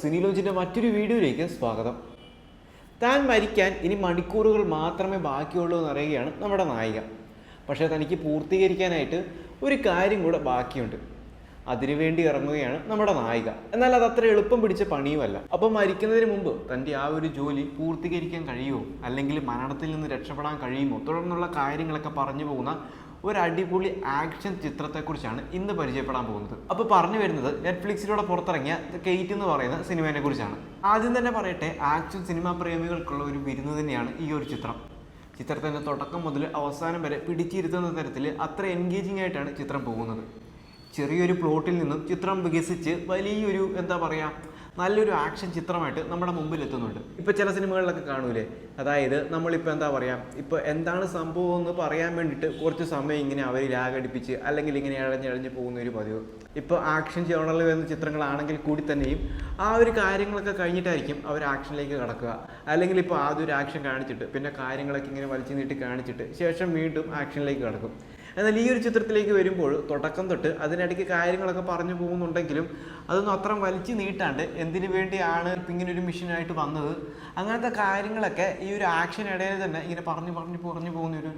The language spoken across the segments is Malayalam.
സിനിലോജിന്റെ മറ്റൊരു വീഡിയോയിലേക്ക് സ്വാഗതം. താൻ മരിക്കാൻ ഇനി മണിക്കൂറുകൾ മാത്രമേ ബാക്കിയുള്ളൂ എന്നറിയുകയാണ് നമ്മുടെ നായിക. പക്ഷേ തനിക്ക് പൂർത്തീകരിക്കാനായിട്ട് ഒരു കാര്യം കൂടെ ബാക്കിയുണ്ട്. അതിനുവേണ്ടി ഇറങ്ങുകയാണ് നമ്മുടെ നായിക. എന്നാൽ അത് അത്ര എളുപ്പം പിടിച്ച പണിയുമല്ല. അപ്പം മരിക്കുന്നതിന് മുമ്പ് തന്റെ ആ ഒരു ജോലി പൂർത്തീകരിക്കാൻ കഴിയുമോ? അല്ലെങ്കിൽ മരണത്തിൽ നിന്ന് രക്ഷപ്പെടാൻ കഴിയുമോ? തുടർന്നുള്ള കാര്യങ്ങളൊക്കെ പറഞ്ഞു പോകുന്ന ഒരു അടിപൊളി ആക്ഷൻ ചിത്രത്തെക്കുറിച്ചാണ് ഇന്ന് പരിചയപ്പെടാൻ പോകുന്നത്. അപ്പോൾ പറഞ്ഞു വരുന്നത് നെറ്റ്ഫ്ലിക്സിലൂടെ പുറത്തിറങ്ങിയ കെയ്റ്റ് എന്ന് പറയുന്ന സിനിമയെ കുറിച്ചാണ്. ആദ്യം തന്നെ പറയട്ടെ ആക്ഷൻ സിനിമാ പ്രേമികൾക്കുള്ള ഒരു വിരുന്ന് തന്നെയാണ് ഈ ഒരു ചിത്രം. ചിത്രത്തിന്റെ തുടക്കം മുതൽ അവസാനം വരെ പിടിച്ചിരുത്തുന്ന തരത്തിൽ അത്ര എൻഗേജിംഗ് ആയിട്ടാണ് ചിത്രം പോകുന്നത്. ചെറിയൊരു പ്ലോട്ടിൽ നിന്നും ചിത്രം വികസിച്ച് വലിയൊരു എന്താ പറയുക നല്ലൊരു ആക്ഷൻ ചിത്രമായിട്ട് നമ്മുടെ മുമ്പിൽ എത്തുന്നുണ്ട് ഇപ്പോൾ ചില സിനിമകളിലൊക്കെ കാണൂലേ? അതായത് നമ്മളിപ്പോൾ എന്താ പറയുക ഇപ്പോൾ എന്താണ് സംഭവം എന്ന് പറയാൻ വേണ്ടിയിട്ട് കുറച്ച് സമയം ഇങ്ങനെ അവർ ലാഗടിപ്പിച്ച് അല്ലെങ്കിൽ ഇങ്ങനെ ഇഴഞ്ഞിഴഞ്ഞ് പോകുന്ന ഒരു പതിവ്. ഇപ്പോൾ ആക്ഷൻ ജേണലിൽ വരുന്ന ചിത്രങ്ങളാണെങ്കിൽ കൂടി തന്നെയും ആ ഒരു കാര്യങ്ങളൊക്കെ കഴിഞ്ഞിട്ടായിരിക്കും അവർ ആക്ഷനിലേക്ക് കടക്കുക. അല്ലെങ്കിൽ ഇപ്പോൾ ആദ്യം ഒരു ആക്ഷൻ കാണിച്ചിട്ട് പിന്നെ കാര്യങ്ങളൊക്കെ ഇങ്ങനെ വലിച്ചു നീട്ടി കാണിച്ചിട്ട് ശേഷം വീണ്ടും ആക്ഷനിലേക്ക് കടക്കും. എന്നാൽ ഈ ഒരു ചിത്രത്തിലേക്ക് വരുമ്പോൾ തുടക്കം തൊട്ട് അതിനിടയ്ക്ക് കാര്യങ്ങളൊക്കെ പറഞ്ഞു പോകുന്നുണ്ടെങ്കിലും അതൊന്നും അത്ര വലിച്ചു നീട്ടാണ്ട് എന്തിനു വേണ്ടിയാണ് ഇങ്ങനെ ഒരു മിഷനായിട്ട് വന്നത്? അങ്ങനത്തെ കാര്യങ്ങളൊക്കെ ഈ ഒരു ആക്ഷൻ ഇടയിൽ തന്നെ ഇങ്ങനെ പറഞ്ഞു പറഞ്ഞു പറഞ്ഞു പോകുന്ന ഒരു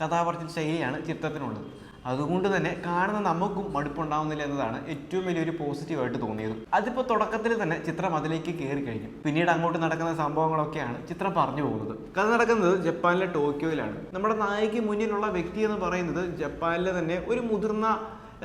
കഥാപറച്ചിൽ ശൈലിയാണ് ചിത്രത്തിനുള്ളത്. അതുകൊണ്ട് തന്നെ കാണുന്ന നമുക്കും മടുപ്പുണ്ടാവുന്നില്ല എന്നതാണ് ഏറ്റവും വലിയൊരു പോസിറ്റീവായിട്ട് തോന്നിയത്. അതിപ്പോൾ തുടക്കത്തിൽ തന്നെ ചിത്രം അതിലേക്ക് കയറി കഴിഞ്ഞു. പിന്നീട് അങ്ങോട്ട് നടക്കുന്ന സംഭവങ്ങളൊക്കെയാണ് ചിത്രം പറഞ്ഞു പോകുന്നത്. കഥ നടക്കുന്നത് ജപ്പാനിലെ ടോക്കിയോയിലാണ്. നമ്മുടെ നായിക്ക് മുന്നിലുള്ള വ്യക്തി എന്ന് പറയുന്നത് ജപ്പാനിലെ തന്നെ ഒരു മുതിർന്ന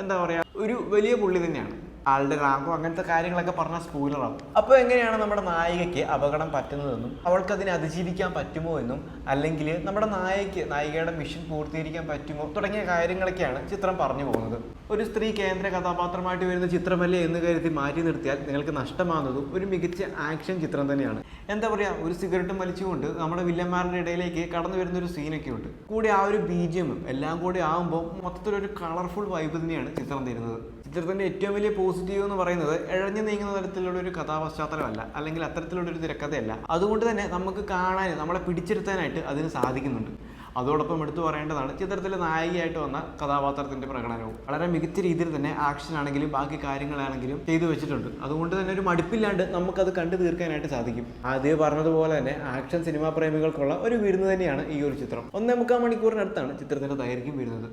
എന്താ പറയുക ഒരു വലിയ പുള്ളി തന്നെയാണ്. ആളുടെ റാങ്കോ അങ്ങനത്തെ കാര്യങ്ങളൊക്കെ പറഞ്ഞ സ്പൂലറാവും അപ്പോൾ എങ്ങനെയാണ് നമ്മുടെ നായികയ്ക്ക് അപകടം പറ്റുന്നതെന്നും അവൾക്ക് അതിനെ അതിജീവിക്കാൻ പറ്റുമോ എന്നും അല്ലെങ്കിൽ നമ്മുടെ നായികയ്ക്ക് നായികയുടെ മിഷൻ പൂർത്തീകരിക്കാൻ പറ്റുമോ തുടങ്ങിയ കാര്യങ്ങളൊക്കെയാണ് ചിത്രം പറഞ്ഞു പോകുന്നത്. ഒരു സ്ത്രീ കേന്ദ്ര കഥാപാത്രമായിട്ട് വരുന്ന ചിത്രമല്ലേ എന്ന് കരുതി മാറ്റി നിർത്തിയാൽ നിങ്ങൾക്ക് നഷ്ടമാകുന്നതും ഒരു മികച്ച ആക്ഷൻ ചിത്രം തന്നെയാണ്. എന്താ പറയാ ഒരു സിഗരറ്റും വലിച്ചുകൊണ്ട് നമ്മുടെ വില്ലന്മാരുടെ ഇടയിലേക്ക് കടന്നു വരുന്ന ഒരു സീനൊക്കെ ഉണ്ട്. കൂടി ആ ഒരു ബീജിയമും എല്ലാം കൂടി ആകുമ്പോൾ മൊത്തത്തിലൊരു കളർഫുൾ വൈബ് തന്നെയാണ് ചിത്രം തരുന്നത്. ചിത്രത്തിന്റെ ഏറ്റവും വലിയ പോസിറ്റീവ് എന്ന് പറയുന്നത് ഇഴഞ്ഞു നീങ്ങുന്ന തരത്തിലുള്ള ഒരു കഥാപശ്ചാത്തലമല്ല അല്ലെങ്കിൽ അത്തരത്തിലുള്ള ഒരു തിരക്കഥയല്ല. അതുകൊണ്ട് തന്നെ നമുക്ക് കാണാൻ നമ്മളെ പിടിച്ചെടുത്താനായിട്ട് അതിന് സാധിക്കുന്നുണ്ട്. അതോടൊപ്പം എടുത്തു പറയേണ്ടതാണ് ചിത്രത്തിലെ നായികയായിട്ട് വന്ന കഥാപാത്രത്തിന്റെ പ്രകടനവും വളരെ മികച്ച രീതിയിൽ തന്നെ ആക്ഷൻ ആണെങ്കിലും ബാക്കി കാര്യങ്ങളാണെങ്കിലും ചെയ്തു വെച്ചിട്ടുണ്ട്. അതുകൊണ്ട് തന്നെ ഒരു മടുപ്പില്ലാണ്ട് നമുക്കത് കണ്ടു തീർക്കാനായിട്ട് സാധിക്കും. ആദ്യം പറഞ്ഞതുപോലെ തന്നെ ആക്ഷൻ സിനിമാ പ്രേമികൾക്കുള്ള ഒരു വിരുന്ന് തന്നെയാണ് ഈ ഒരു ചിത്രം. ഒന്നേ മുക്കാൽ മണിക്കൂറിനടുത്താണ് ചിത്രത്തിന്റെ ദൈർഘ്യം വരുന്നത്.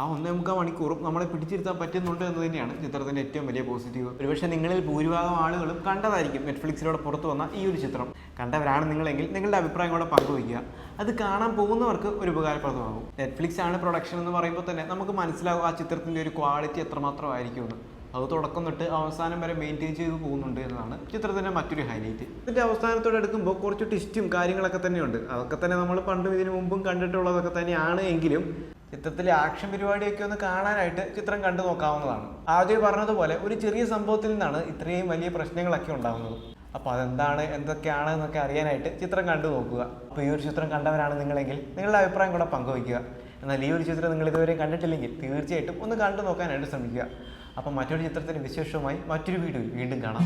ആ ഒന്നേ മുക്കാൽ മണിക്കൂറും നമ്മളെ പിടിച്ചിരുത്താൻ പറ്റുന്നുണ്ട് എന്ന് തന്നെയാണ് ചിത്രത്തിന്റെ ഏറ്റവും വലിയ പോസിറ്റീവ്. ഒരുപക്ഷെ നിങ്ങളിൽ ഭൂരിഭാഗം ആളുകളും കണ്ടതായിരിക്കും നെറ്റ്ഫ്ലിക്സിലൂടെ പുറത്തു വന്ന ഈ ഒരു ചിത്രം. കണ്ടവരാണ് നിങ്ങളെങ്കിൽ നിങ്ങളുടെ അഭിപ്രായം കൂടെ പങ്കുവയ്ക്കുക. അത് കാണാൻ പോകുന്നവർക്ക് ഒരു ഉപകാരപ്രദമാകും. നെറ്റ്ഫ്ലിക്സ് ആണ് പ്രൊഡക്ഷൻ എന്ന് പറയുമ്പോൾ തന്നെ നമുക്ക് മനസ്സിലാകും ആ ചിത്രത്തിന്റെ ഒരു ക്വാളിറ്റി എത്രമാത്രം ആയിരിക്കുമെന്ന് അത് തുടക്കം തൊട്ട് അവസാനം വരെ മെയിന്റെയിൻ ചെയ്ത് പോകുന്നുണ്ട് എന്നതാണ് ചിത്രത്തിന്റെ മറ്റൊരു ഹൈലൈറ്റ്. ഇതിന്റെ അവസാനത്തോടെ എടുക്കുമ്പോൾ കുറച്ച് ട്വിസ്റ്റും കാര്യങ്ങളൊക്കെ തന്നെയുണ്ട്. അതൊക്കെ തന്നെ നമ്മൾ പണ്ടും ഇതിനു മുമ്പും കണ്ടിട്ടുള്ളതൊക്കെ തന്നെയാണ് എങ്കിലും ചിത്രത്തിലെ ആക്ഷൻ പരിപാടിയൊക്കെ ഒന്ന് കാണാനായിട്ട് ചിത്രം കണ്ടു നോക്കാവുന്നതാണ്. ആദ്യം പറഞ്ഞതുപോലെ ഒരു ചെറിയ സംഭവത്തിൽ നിന്നാണ് ഇത്രയും വലിയ പ്രശ്നങ്ങളൊക്കെ ഉണ്ടാകുന്നത് അപ്പോൾ അതെന്താണ് എന്തൊക്കെയാണ് എന്നൊക്കെ അറിയാനായിട്ട് ചിത്രം കണ്ടു നോക്കുക. അപ്പോൾ ഈ ഒരു ചിത്രം കണ്ടവരാണ് നിങ്ങളെങ്കിൽ നിങ്ങളുടെ അഭിപ്രായം കൂടെ പങ്കുവയ്ക്കുക. എന്നാൽ ഈ ഒരു ചിത്രം നിങ്ങൾ ഇതുവരെ കണ്ടിട്ടില്ലെങ്കിൽ തീർച്ചയായിട്ടും ഒന്ന് കണ്ടു നോക്കാനായിട്ട് ശ്രമിക്കുക. അപ്പം മറ്റൊരു ചിത്രത്തിന് വിശേഷവുമായി മറ്റൊരു വീഡിയോ വീണ്ടും കാണാം.